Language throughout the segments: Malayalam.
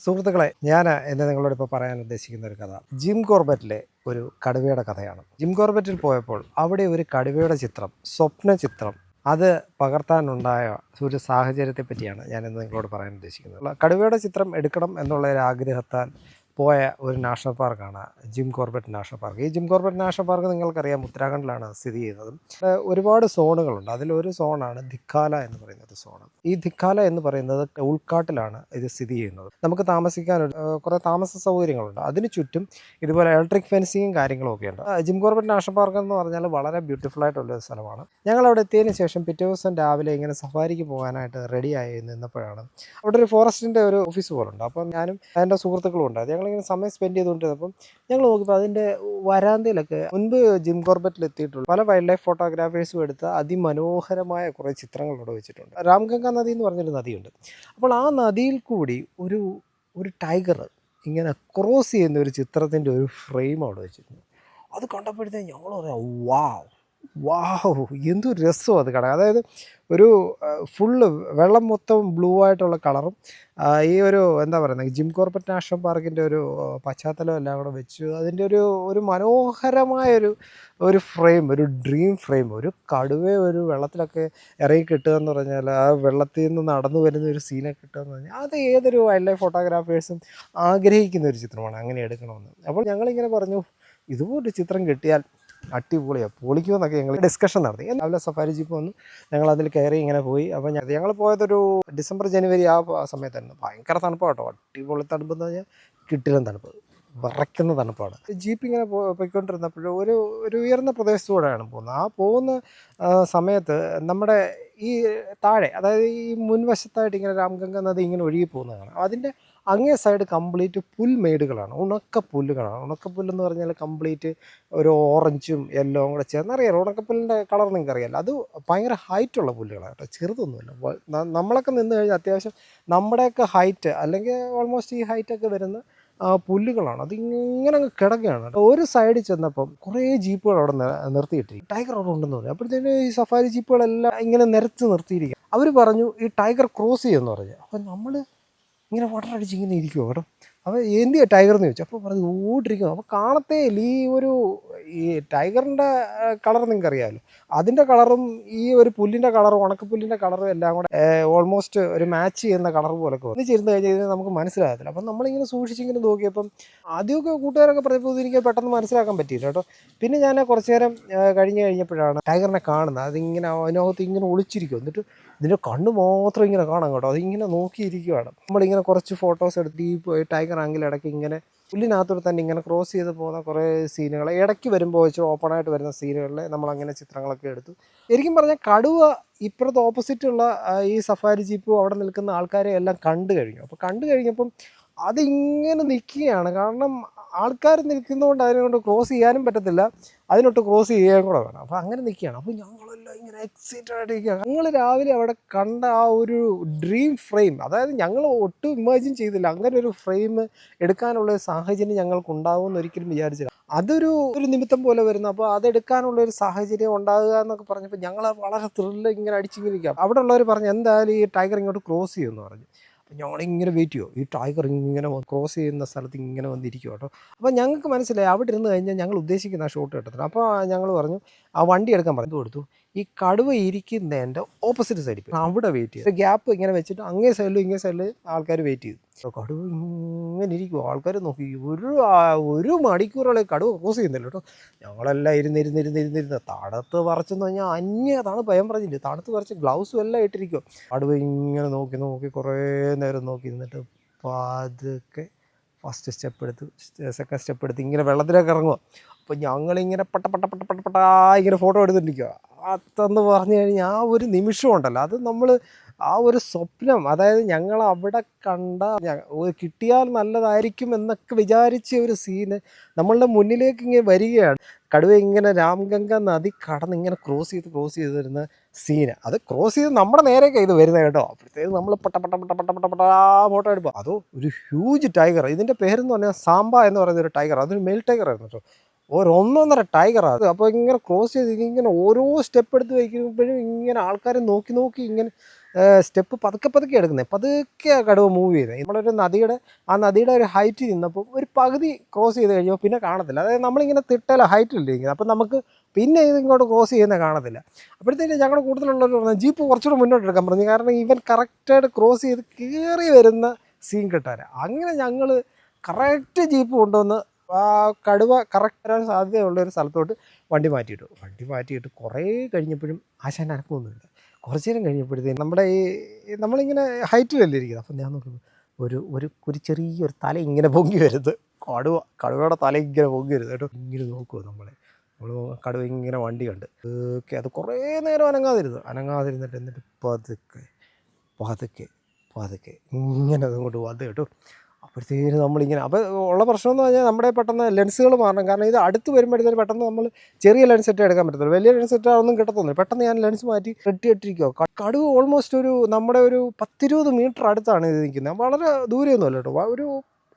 സുഹൃത്തുക്കളെ ഞാൻ എന്നെ നിങ്ങളോട് ഇപ്പോൾ പറയാൻ ഉദ്ദേശിക്കുന്ന ഒരു കഥ. ജിം കോർബറ്റിലെ ഒരു കടുവയുടെ കഥയാണ്. ജിം കോർബറ്റിൽ പോയപ്പോൾ അവിടെ ഒരു കടുവയുടെ ചിത്രം സ്വപ്ന ചിത്രം അത് പകർത്താനുണ്ടായ ഒരു സാഹചര്യത്തെ പറ്റിയാണ് ഞാൻ ഇന്ന് നിങ്ങളോട് പറയാൻ ഉദ്ദേശിക്കുന്നത്. കടുവയുടെ ചിത്രം എടുക്കണം എന്നുള്ള ഒരു ആഗ്രഹത്താൽ പോയ ഒരു നാഷണൽ പാർക്കാണ് ജിം കോർബറ്റ് നാഷണൽ പാർക്ക്. ഈ ജിം കോർബറ്റ് നാഷണൽ പാർക്ക് നിങ്ങൾക്കറിയാം ഉത്തരാഖണ്ഡിലാണ് സ്ഥിതി ചെയ്യുന്നത്. ഒരുപാട് സോണുകളുണ്ട്. അതിലൊരു സോണാണ് ധിക്കാല എന്ന് പറയുന്നത് സോൺ ഈ ധിക്കാല എന്ന് പറയുന്നത് ഉൾക്കാട്ടിലാണ് ഇത് സ്ഥിതി ചെയ്യുന്നത്. നമുക്ക് താമസിക്കാൻ കുറേ താമസ സൗകര്യങ്ങളുണ്ട്. അതിന് ചുറ്റും ഇതുപോലെ ഇലക്ട്രിക് ഫെൻസിങ്ങും കാര്യങ്ങളും ഒക്കെ ഉണ്ട് ജിം കോർബറ്റ് നാഷണൽ പാർക്ക് എന്ന് പറഞ്ഞാൽ വളരെ ബ്യൂട്ടിഫുൾ ആയിട്ടുള്ള സ്ഥലമാണ്. ഞങ്ങൾ അവിടെ എത്തിയതിന് ശേഷം പിറ്റേ ദിവസം രാവിലെ ഇങ്ങനെ സഫാരിക്ക് പോകാനായിട്ട് റെഡിയായി നിന്നപ്പോഴാണ്. അവിടെ ഒരു ഫോറസ്റ്റിന്റെ ഒരു ഓഫീസ് പോലുണ്ട്. അപ്പം ഞാനും എന്റെ സുഹൃത്തുക്കളും ഉണ്ട്. ഞങ്ങളിങ്ങനെ സമയം സ്പെൻഡ് ചെയ്തുകൊണ്ടിരുന്നപ്പം ഞങ്ങൾ നോക്കിയപ്പോൾ അതിന്റെ വരാന്തയിലൊക്കെ മുൻപ് ജിം കോർബറ്റിൽ എത്തിയിട്ടുള്ള പല വൈൽഡ് ലൈഫ് ഫോട്ടോഗ്രാഫേഴ്സും എടുത്ത അതിമനോഹരമായ കുറേ ചിത്രങ്ങൾ അവിടെ വെച്ചിട്ടുണ്ട്. രാംഗംഗ നദി എന്ന് പറഞ്ഞൊരു നദിയുണ്ട്. അപ്പോൾ ആ നദിയിൽ കൂടി ഒരു ഒരു ടൈഗർ ഇങ്ങനെ ക്രോസ് ചെയ്യുന്ന ഒരു ചിത്രത്തിന്റെ ഒരു ഫ്രെയിം അവിടെ വെച്ചിട്ടുണ്ട്. അത് കണ്ടപ്പോഴത്തേക്ക് ഞങ്ങൾ പറയാം വാവ് വാവ് എന്തു രസം അത് കാണാൻ. അതായത് ഒരു ഫുള്ള് വെള്ളം മൊത്തം ബ്ലൂ ആയിട്ടുള്ള കളറും ഈ ഒരു എന്താ പറയുന്നത് ജിം കോർബറ്റ് നാഷണൽ പാർക്കിന്റെ ഒരു പശ്ചാത്തലം എല്ലാം കൂടെ വെച്ച് അതിന്റെ ഒരു ഒരു മനോഹരമായ ഒരു ഒരു ഫ്രെയിം ഒരു ഡ്രീം ഫ്രെയിം ഒരു കടുവേ ഒരു വെള്ളത്തിലൊക്കെ ഇറങ്ങി കിട്ടുക എന്ന് പറഞ്ഞാൽ ആ വെള്ളത്തിൽ നിന്ന് നടന്നു വരുന്ന ഒരു സീനൊക്കെ കിട്ടുക എന്ന് പറഞ്ഞാൽ അത് ഏതൊരു വൈൽഡ് ലൈഫ് ഫോട്ടോഗ്രാഫേഴ്സും ആഗ്രഹിക്കുന്ന ഒരു ചിത്രമാണ് അങ്ങനെ എടുക്കണമെന്ന്. അപ്പോൾ ഞങ്ങളിങ്ങനെ പറഞ്ഞു ഇതുപോലൊരു ചിത്രം കിട്ടിയാൽ അടിപൊളിയാണ് പൊളിക്കുമെന്നൊക്കെ ഞങ്ങൾ ഡിസ്കഷൻ നടത്തി. രാവിലെ സഫാരി ജീപ്പ് വന്നു. ഞങ്ങൾ അതിൽ കയറി ഇങ്ങനെ പോയി. അപ്പോൾ ഞങ്ങൾ പോയതൊരു ഡിസംബർ ജനുവരി ആ സമയത്തായിരുന്നു. ഭയങ്കര തണുപ്പാണ് കേട്ടോ അടിപൊളി തണുപ്പ് എന്ന് പറഞ്ഞാൽ കിട്ടിലും തണുപ്പ്. വിറയ്ക്കുന്ന തണുപ്പാണ്. ജീപ്പ് ഇങ്ങനെ പോയിക്കൊണ്ടിരുന്നപ്പോഴും ഒരു ഒരു ഉയർന്ന പ്രദേശത്തൂടെയാണ് പോകുന്നത്. ആ പോകുന്ന സമയത്ത് നമ്മുടെ ഈ താഴെ അതായത് ഈ മുൻവശത്തായിട്ട് ഇങ്ങനെ രാംഗംഗ നദി ഇങ്ങനെ ഒഴുകി പോകുന്നതാണ്. അതിന്റെ അങ്ങേ സൈഡ് കംപ്ലീറ്റ് പുൽമേടുകളാണ് ഉണക്ക പുല്ലുകളാണ്. ഉണക്കപ്പുല്ലെന്ന് പറഞ്ഞാൽ കംപ്ലീറ്റ് ഒരു ഓറഞ്ചും യെല്ലോവും കൂടെ ചേർന്ന് അറിയാലോ? ഉണക്കപ്പുല്ലിന്റെ കളർ നിങ്ങൾക്ക് അറിയാലോ? അത് ഭയങ്കര ഹൈറ്റുള്ള പുല്ലുകളാണ് കേട്ടോ ചെറുതൊന്നുമില്ല നമ്മളൊക്കെ നിന്ന് കഴിഞ്ഞാൽ അത്യാവശ്യം നമ്മുടെയൊക്കെ ഹൈറ്റ് അല്ലെങ്കിൽ ഓൾമോസ്റ്റ് ഈ ഹൈറ്റൊക്കെ വരുന്ന പുല്ലുകളാണ്. അത് ഇങ്ങനെ അങ്ങ് കിടക്കുകയാണ് ഒരു സൈഡിൽ ചെന്നപ്പം കുറേ ജീപ്പുകൾ അവിടെ നിർത്തിയിട്ടിരിക്കും ടൈഗർ അവിടെ ഉണ്ടെന്ന് പറഞ്ഞു. അപ്പോഴത്തേന് ഈ സഫാരി ജീപ്പുകളെല്ലാം ഇങ്ങനെ നിരത്തി നിർത്തിയിരിക്കുക അവർ പറഞ്ഞു ഈ ടൈഗർ ക്രോസ് ചെയ്യുമെന്ന് പറഞ്ഞു. അപ്പം നമ്മൾ ഇങ്ങനെ വാട്ടർ അടിച്ച് ഇങ്ങനെ ഇരിക്കുമോ കേട്ടോ. അപ്പോൾ എന്തിയാ ടൈഗർ എന്ന് ചോദിച്ചു. അപ്പോൾ പറഞ്ഞു ഓടിരിക്കും അപ്പോൾ കാണത്തേ ഈ ഒരു ഈ ടൈഗറിന്റെ കളർ നിങ്ങൾക്ക് അറിയാമല്ലോ അതിന്റെ കളറും ഈ ഒരു പുല്ലിന്റെ കളറും ഉണക്കപ്പുല്ലിന്റെ കളറും എല്ലാം കൂടെ ഓൾമോസ്റ്റ് ഒരു മാച്ച് ചെയ്യുന്ന കളർ പോലൊക്കെ ഒന്ന് ചേരുന്ന കഴിഞ്ഞ് കഴിഞ്ഞാൽ നമുക്ക് മനസ്സിലാകത്തില്ല. അപ്പം നമ്മളിങ്ങനെ സൂക്ഷിച്ചിങ്ങനെ നോക്കിയപ്പം ആദ്യമൊക്കെ കൂട്ടുകാരൊക്കെ പറഞ്ഞപ്പോൾ എനിക്ക് പെട്ടെന്ന് മനസ്സിലാക്കാൻ പറ്റിയില്ല കേട്ടോ. പിന്നെ ഞാൻ കുറച്ച് നേരം കഴിഞ്ഞ് കഴിഞ്ഞപ്പോഴാണ് ടൈഗറിനെ കാണുന്നത്. അതിങ്ങനെ അതിനകത്ത് ഇങ്ങനെ ഒളിച്ചിരിക്കും എന്നിട്ട് ഇതിന്റെ കണ്ണ് മാത്രം ഇങ്ങനെ കാണാം കേട്ടോ. അതിങ്ങനെ നോക്കിയിരിക്കുവാണ്. നമ്മളിങ്ങനെ കുറച്ച് ഫോട്ടോസ് എടുത്ത് ഈ ടൈഗർ ആങ്കിൽ ഇടയ്ക്ക് ഇങ്ങനെ പുല്ലിനകത്തൂടെ തന്നെ ഇങ്ങനെ ക്രോസ് ചെയ്ത് പോകുന്ന കുറേ സീനുകൾ ഇടയ്ക്ക് വരുമ്പോൾ വെച്ച് ഓപ്പണായിട്ട് വരുന്ന സീനുകളിൽ നമ്മളങ്ങനെ ചിത്രങ്ങളൊക്കെ എടുത്തു. ശരിക്കും പറഞ്ഞാൽ കടുവ ഇപ്പുറത്ത് ഓപ്പോസിറ്റുള്ള ഈ സഫാരി ജീപ്പും അവിടെ നിൽക്കുന്ന ആൾക്കാരെ എല്ലാം കണ്ടു കഴിഞ്ഞു. അപ്പോൾ കണ്ടു കഴിഞ്ഞപ്പം അതിങ്ങനെ നിൽക്കുകയാണ്. കാരണം ആൾക്കാർ നിൽക്കുന്നതുകൊണ്ട് അതിനെക്കൊണ്ട് ക്രോസ് ചെയ്യാനും പറ്റത്തില്ല. അതിനൊട്ട് ക്രോസ് ചെയ്യാൻ കൂടെ വേണം. അപ്പോൾ അങ്ങനെ നിൽക്കുകയാണ്. അപ്പോൾ ഞങ്ങളെല്ലാം ഇങ്ങനെ എക്സൈറ്റഡ് ആയിട്ട് നിൽക്കുകയാണ് ഞങ്ങൾ രാവിലെ അവിടെ കണ്ട ആ ഒരു ഡ്രീം ഫ്രെയിം അതായത് ഞങ്ങൾ ഒട്ടും ഇമാജിൻ ചെയ്തില്ല. അങ്ങനെ ഒരു ഫ്രെയിം എടുക്കാനുള്ള ഒരു സാഹചര്യം ഞങ്ങൾക്ക് ഉണ്ടാവുമെന്ന് ഒരിക്കലും വിചാരിച്ചില്ല. അതൊരു ഒരു നിമിത്തം പോലെ വരുന്നു. അപ്പോൾ അതെടുക്കാനുള്ള ഒരു സാഹചര്യം ഉണ്ടാകുക എന്നൊക്കെ പറഞ്ഞപ്പോൾ ഞങ്ങൾ വളരെ ത്രില്ല് ഇങ്ങനെ അടിച്ചിങ്ങനെ അവിടെ ഉള്ളവർ പറഞ്ഞു എന്തായാലും ഈ ടൈഗർ ഇങ്ങോട്ട് ക്രോസ് ചെയ്യുമെന്ന് പറഞ്ഞു. അപ്പോൾ ഞങ്ങളിങ്ങനെ വെയിറ്റ് ചെയ്യുമോ ഈ ടൈഗർ ഇങ്ങനെ ക്രോസ് ചെയ്യുന്ന സ്ഥലത്ത് ഇങ്ങനെ വന്നിരിക്കും കേട്ടോ അപ്പോൾ ഞങ്ങൾക്ക് മനസ്സിലായി അവിടെ ഇരുന്ന് കഴിഞ്ഞാൽ ഞങ്ങൾ ഉദ്ദേശിക്കുന്ന ആ ഷോട്ട് കിട്ടത്തില്ല. അപ്പോൾ ഞങ്ങൾ പറഞ്ഞു ആ വണ്ടി എടുക്കാൻ പറഞ്ഞു. കൊടുത്തു? ഈ കടുവ ഇരിക്കുന്നതിന്റെ ഓപ്പോസിറ്റ് സൈഡിൽ അവിടെ വെയിറ്റ് ചെയ്തു. ഗ്യാപ്പ് ഇങ്ങനെ വെച്ചിട്ട് അങ്ങേ സൈഡിലും ഇങ്ങേ സൈഡിൽ ആൾക്കാർ വെയിറ്റ് ചെയ്തു. കടുവ ഇങ്ങനെ ഇരിക്കും ആൾക്കാർ നോക്കി. ഒരു ഒരു മണിക്കൂറോളം കടുവ ക്രോസ് ചെയ്യുന്നില്ല കേട്ടോ. ഞങ്ങളെല്ലാം ഇരുന്നിരുന്നിരുന്നിരുന്നിരുന്ന് തണുത്ത് പറിച്ചെന്ന് പറഞ്ഞാൽ അന്യ തണുപ്പ് ഭയം പറഞ്ഞില്ല? തണുത്ത് പറിച്ച് ഗ്ലൗസും എല്ലാം ഇട്ടിരിക്കും കടുവ ഇങ്ങനെ നോക്കി നോക്കി കുറേ നേരം നോക്കി നിന്നിട്ട് പതുക്കെ ഫസ്റ്റ് സ്റ്റെപ്പ് എടുത്ത് സെക്കൻഡ് സ്റ്റെപ്പ് എടുത്ത് ഇങ്ങനെ വെള്ളത്തിലേക്ക് ഇറങ്ങുക അപ്പോൾ ഞങ്ങളിങ്ങനെ പട്ട പട്ട പട്ട പട്ട പട്ടാ ഇങ്ങനെ ഫോട്ടോ എടുത്തിട്ടിരിക്കുക അതെന്ന് പറഞ്ഞു കഴിഞ്ഞാൽ ആ ഒരു നിമിഷം ഉണ്ടല്ലോ. അത് നമ്മൾ ആ ഒരു സ്വപ്നം അതായത് ഞങ്ങൾ അവിടെ കണ്ട കിട്ടിയാൽ നല്ലതായിരിക്കും എന്നൊക്കെ വിചാരിച്ച ഒരു സീന് നമ്മളുടെ മുന്നിലേക്ക് ഇങ്ങനെ വരികയാണ്. കടുവ ഇങ്ങനെ രാംഗംഗ നദി കടന്ന് ഇങ്ങനെ ക്രോസ് ചെയ്ത് ക്രോസ് ചെയ്ത് വരുന്ന സീന് അത് ക്രോസ് ചെയ്ത് നമ്മുടെ നേരെയൊക്കെ ഇത് വരുന്നത് കേട്ടോ. അപ്പോഴത്തേക്ക് നമ്മൾ പട്ട പട്ട പട്ട പട്ട പട്ട പട്ട ആ ഫോട്ടോ എടുപ്പോൾ അതോ ഒരു ഹ്യൂജ് ടൈഗർ ഇതിന്റെ പേരെന്ന് പറഞ്ഞാൽ സാമ്പ എന്ന് പറയുന്ന ഒരു ടൈഗർ അതൊരു മെയിൽ ടൈഗർ ആയിരുന്നു കേട്ടോ. ഒരു ടൈഗറാ അത് അപ്പോൾ ഇങ്ങനെ ക്രോസ് ചെയ്ത് ഇങ്ങനെ ഓരോ സ്റ്റെപ്പ് എടുത്ത് വയ്ക്കുമ്പോഴും ഇങ്ങനെ ആൾക്കാരെ നോക്കി നോക്കി ഇങ്ങനെ സ്റ്റെപ്പ് പതുക്കെ പതുക്കെ എടുക്കുന്നത് പതുക്കെ കടുവ മൂവ് ചെയ്തത് നമ്മളൊരു നദിയുടെ ആ നദിയുടെ ഒരു ഹൈറ്റ് നിന്നപ്പോൾ ഒരു പകുതി ക്രോസ് ചെയ്ത് കഴിയുമ്പോൾ പിന്നെ കാണത്തില്ല. അതായത് നമ്മളിങ്ങനെ തിട്ടല ഹൈറ്റിലിരിക്കുന്നത് അപ്പം നമുക്ക് പിന്നെ ഇങ്ങോട്ട് ക്രോസ് ചെയ്യുന്ന കാണത്തില്ല. അപ്പോഴത്തേക്ക് ഞങ്ങളുടെ കൂടുതലുള്ളവർ പറഞ്ഞു ജീപ്പ് കുറച്ചുകൂടെ മുന്നോട്ട് എടുക്കാൻ പറഞ്ഞു. കാരണം ഇവൻ കറക്റ്റായിട്ട് ക്രോസ് ചെയ്ത് കയറി വരുന്ന സീൻ കിട്ടാൻ അങ്ങനെ ഞങ്ങൾ കറക്റ്റ് ജീപ്പ് കൊണ്ടുവന്ന് ആ കടുവ കറക്റ്റ് വരാൻ സാധ്യതയുള്ള ഒരു സ്ഥലത്തോട്ട് വണ്ടി മാറ്റിയിട്ടു. വണ്ടി മാറ്റിയിട്ട് കുറേ കഴിഞ്ഞപ്പോഴും ആശാൻ അനക്കമൊന്നുമില്ല കുറച്ച് നേരം കഴിഞ്ഞപ്പോഴത്തേക്കും നമ്മുടെ ഈ നമ്മളിങ്ങനെ ഹൈറ്റിലല്ലേ ഇരിക്കുന്നത് അപ്പം ഞാൻ നോക്കുന്നു ഒരു ഒരു ഒരു ചെറിയൊരു തല ഇങ്ങനെ പൊങ്ങി വരുന്നത്. കടുവ കടുവയുടെ തല ഇങ്ങനെ പൊങ്ങി വരുന്നത് കേട്ടോ. ഇങ്ങനെ നോക്കുമോ നമ്മളെ. നമ്മൾ കടുവ ഇങ്ങനെ വണ്ടി കണ്ട്. ഓക്കെ അത് കുറേ നേരം അനങ്ങാതിരുന്നു. അനങ്ങാതിരുന്നിട്ട് എന്നിട്ട് പതുക്കെ പതുക്കെ പതുക്കെ ഇങ്ങനെ അതുകൊണ്ട് വന്ന് കേട്ടോ. അപ്പോഴത്തേക്കും നമ്മളിങ്ങനെ അപ്പോൾ ഉള്ള പ്രശ്നം എന്ന് പറഞ്ഞാൽ നമ്മുടെ പെട്ടെന്ന് ലെൻസുകൾ മാറണം. കാരണം ഇത് അടുത്ത് വരുമ്പോഴത്തേന് പെട്ടെന്ന് നമ്മൾ ചെറിയ ലെൻസ് സെറ്റ് എടുക്കാൻ പറ്റത്തില്ല. വലിയ ലെൻസ് സെറ്റ് ഒന്നും കിട്ടത്തൊന്നുമില്ല പെട്ടെന്ന് ഞാൻ ലെൻസ് മാറ്റി റെഡി കടുവ് ഓൾമോസ്റ്റ് ഒരു നമ്മുടെ ഒരു പത്തിരുപത് മീറ്റർ അടുത്താണ് ഇത് നിൽക്കുന്നത്. വളരെ ദൂരെയൊന്നുമല്ല കേട്ടോ. ഒരു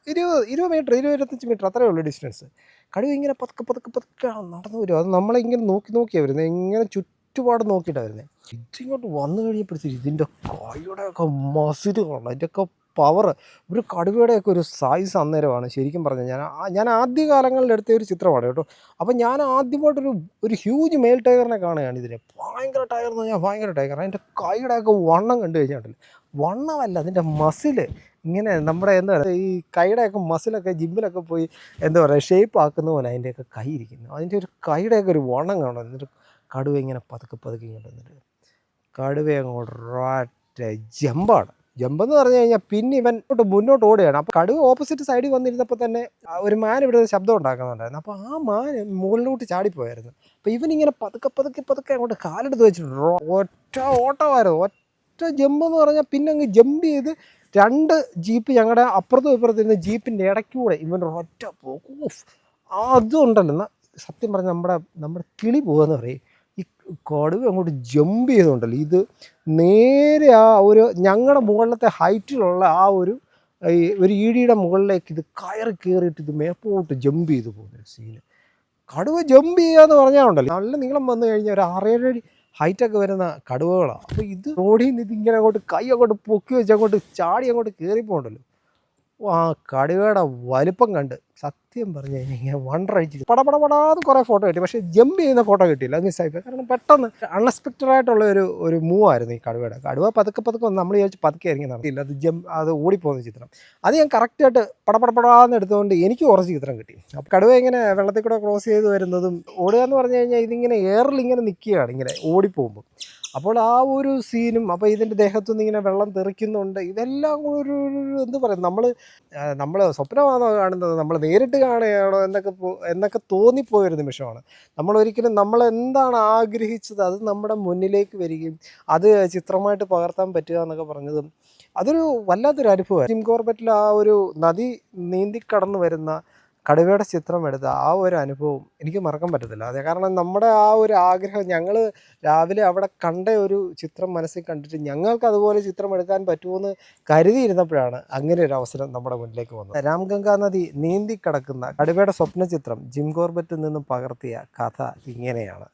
ഇരുപത് ഇരുപത് മീറ്റർ ഇരുപത് ഇരുപത്തഞ്ച് മീറ്റർ അത്രയേ ഉള്ളൂ ഡിസ്റ്റൻസ് കടുവ് ഇങ്ങനെ പതുക്കെ പതുക്കെ പതുക്കെ നടന്നു വരും. അത് നമ്മളിങ്ങനെ നോക്കി നോക്കിയാണ് വരുന്നത് ഇങ്ങനെ ചുറ്റുപാട് നോക്കിയിട്ടാണ് വരുന്നത് ഇതിങ്ങോട്ട് വന്നു കഴിഞ്ഞപ്പോഴത്തേക്ക് ഇതിന്റെ കൈയുടെയൊക്കെ മസിൽ കാണണം. അതിന്റെയൊക്കെ പവർ ഒരു കടുവയുടെയൊക്കെ ഒരു സൈസ് അന്നേരമാണ്. ശരിക്കും പറഞ്ഞാൽ ഞാൻ ഞാൻ ആദ്യ കാലങ്ങളിൽ എടുത്ത ഒരു ചിത്രമാണ് കേട്ടോ. അപ്പോൾ ഞാൻ ആദ്യമായിട്ടൊരു ഒരു ഹ്യൂജ് മെയിൽ ടൈഗറിനെ കാണുകയാണ് ഇതിനെ ഭയങ്കര ടൈഗർ എന്ന് പറഞ്ഞാൽ ഭയങ്കര ടൈഗർ അതിന്റെ കൈയുടെയൊക്കെ വണ്ണം കണ്ടു കഴിഞ്ഞാൽ വണ്ണമല്ല അതിന്റെ മസിൽ ഇങ്ങനെ നമ്മുടെ എന്താ പറയുക ഈ കൈയുടെയൊക്കെ മസിലൊക്കെ ജിമ്മിലൊക്കെ പോയി എന്താ പറയുക ഷേപ്പ് ആക്കുന്ന പോലെ അതിന്റെയൊക്കെ കൈ ഇരിക്കുന്നു. അതിന്റെ ഒരു കൈയുടെയൊക്കെ ഒരു വണ്ണം കാണും എന്നിട്ട് കടുവ ഇങ്ങനെ പതുക്കെ പതുക്കെ ഇങ്ങോട്ട് വന്നിട്ട് കടുവ അങ്ങോട്ട് റാറ്റ് ജമ്പാണ് ജമ്പെന്ന് പറഞ്ഞു കഴിഞ്ഞാൽ പിന്നെ ഇവൻ മുന്നോട്ട് ഓടുകയാണ്. അപ്പോൾ കടുവ് ഓപ്പോസിറ്റ് സൈഡിൽ വന്നിരുന്നപ്പോൾ തന്നെ ഒരു മാൻ ഇവിടെ ശബ്ദം ഉണ്ടാക്കുന്നുണ്ടായിരുന്നു. അപ്പോൾ ആ മാൻ മുകളിലോട്ട് ചാടിപ്പോയായിരുന്നു. അപ്പോൾ ഇവനിങ്ങനെ പതുക്കെ പതുക്കെ പതുക്കെ അങ്ങോട്ട് കാലെടുത്ത് വെച്ചിട്ടുണ്ട്. ഒറ്റ ഓട്ടമായിരുന്നു. ഒറ്റ ജമ്പ് എന്ന് പറഞ്ഞാൽ പിന്നെ അങ്ങ് ജമ്പ് ചെയ്ത് രണ്ട് ജീപ്പ് ഞങ്ങളുടെ അപ്പുറത്തും ഇപ്പുറത്തിരുന്ന ജീപ്പിന്റെ ഇടയ്ക്കൂടെ ഇവൻ ഒറ്റ പോക്ക്. ഊഫ്. അതും ഉണ്ടല്ലോ. എന്നാ സത്യം പറഞ്ഞാൽ നമ്മുടെ നമ്മുടെ കിളി പോകുമെന്ന് പറയും. കടുവ അങ്ങോട്ട് ജമ്പ് ചെയ്തുണ്ടല്ലോ ഇത് നേരെ ആ ഒരു ഞങ്ങളുടെ മുകളിലത്തെ ഹൈറ്റിലുള്ള ആ ഒരു ഈ ഒരു ഈടിയുടെ മുകളിലേക്ക് ഇത് കയറി കയറിയിട്ട് ഇത് മേപ്പോട്ട് ജമ്പ് ചെയ്ത് പോകുന്ന സീന് കടുവ ജമ്പ് ചെയ്യാന്ന് പറഞ്ഞാൽ ഉണ്ടല്ലോ. നല്ല നീളം വന്നു കഴിഞ്ഞാൽ ഒരു ആറേഴ് അടി ഹൈറ്റൊക്കെ വരുന്ന കടുവകളാണ് അപ്പോൾ ഇത് റോഡിൽ നിന്ന് ഇതിങ്ങനെ അങ്ങോട്ട് കൈ അങ്ങോട്ട് പൊക്കി വെച്ച് അങ്ങോട്ട് ചാടി അങ്ങോട്ട് കയറിപ്പോണ്ടല്ലോ ആ കടുവയുടെ വലിപ്പം കണ്ട് സത്യം പറഞ്ഞു കഴിഞ്ഞാൽ അടിച്ചിട്ട് പടപടപടാന്ന് കുറേ ഫോട്ടോ കിട്ടി. പക്ഷേ ജമ്പ് ചെയ്യുന്ന ഫോട്ടോ കിട്ടിയില്ല. അത് മിസ്സായിപ്പോയി കാരണം പെട്ടെന്ന് അൺഎക്സ്പെക്റ്റഡ് ആയിട്ടുള്ള ഒരു ഒരു മൂവ് ആയിരുന്നു ഈ കടുവയുടെ. കടുവ പതുക്കെ പതുക്കെ ഒന്ന് നമ്മൾ വിചാരിച്ച് പതുക്കെ ഇറങ്ങി നടത്തിയില്ല അത് ജമ്പ് അത് ഓടിപ്പോകുന്ന ചിത്രം. അത് ഞാൻ കറക്റ്റായിട്ട് പടപടപടാന്ന് എടുത്തുകൊണ്ട് എനിക്ക് കുറച്ച് ചിത്രം കിട്ടി. അപ്പോൾ കടുവ ഇങ്ങനെ വെള്ളത്തിൽ കൂടെ ക്രോസ് ചെയ്ത് വരുന്നതും ഓടുക എന്ന് പറഞ്ഞു കഴിഞ്ഞാൽ ഇതിങ്ങനെ എയറിൽ ഇങ്ങനെ നിൽക്കുകയാണ് ഇങ്ങനെ ഓടിപ്പോകുമ്പോൾ അപ്പോൾ ആ ഒരു സീനും അപ്പോൾ ഇതിന്റെ ദേഹത്തുനിന്ന് ഇങ്ങനെ വെള്ളം തെറിക്കുന്നുണ്ട്. ഇതെല്ലാം കൂടെ ഒരു എന്ത് പറയുന്നത് നമ്മൾ നമ്മൾ സ്വപ്നമാണോ കാണുന്നത്? നമ്മൾ നേരിട്ട് കാണുകയാണോ എന്നൊക്കെ എന്നൊക്കെ തോന്നിപ്പോയൊരു നിമിഷമാണ്. നമ്മൾ ഒരിക്കലും നമ്മൾ എന്താണ് ആഗ്രഹിച്ചത്? അത് നമ്മുടെ മുന്നിലേക്ക് വരികയും അത് ചിത്രമായിട്ട് പകർത്താൻ പറ്റുക എന്നൊക്കെ പറഞ്ഞതും അതൊരു വല്ലാത്തൊരു അനുഭവമാണ് ജിം കോർബറ്റിൽ ആ ഒരു നദി നീന്തി കടന്നു വരുന്ന കടുവയുടെ ചിത്രം എടുത്ത ആ ഒരു അനുഭവം എനിക്ക് മറക്കാൻ പറ്റത്തില്ല. അതെ കാരണം നമ്മുടെ ആ ഒരു ആഗ്രഹം ഞങ്ങൾ രാവിലെ അവിടെ കണ്ട ഒരു ചിത്രം മനസ്സിൽ കണ്ടിട്ട് ഞങ്ങൾക്ക് അതുപോലെ ചിത്രം എടുക്കാൻ പറ്റുമെന്ന് കരുതിയിരുന്നപ്പോഴാണ് അങ്ങനെ ഒരു അവസരം നമ്മുടെ മുന്നിലേക്ക് വന്നത്. രാംഗംഗാ നദി നീന്തി കടക്കുന്ന കടുവയുടെ സ്വപ്ന ചിത്രം ജിം കോർബറ്റിൽ നിന്നും പകർത്തിയ കഥ ഇങ്ങനെയാണ്.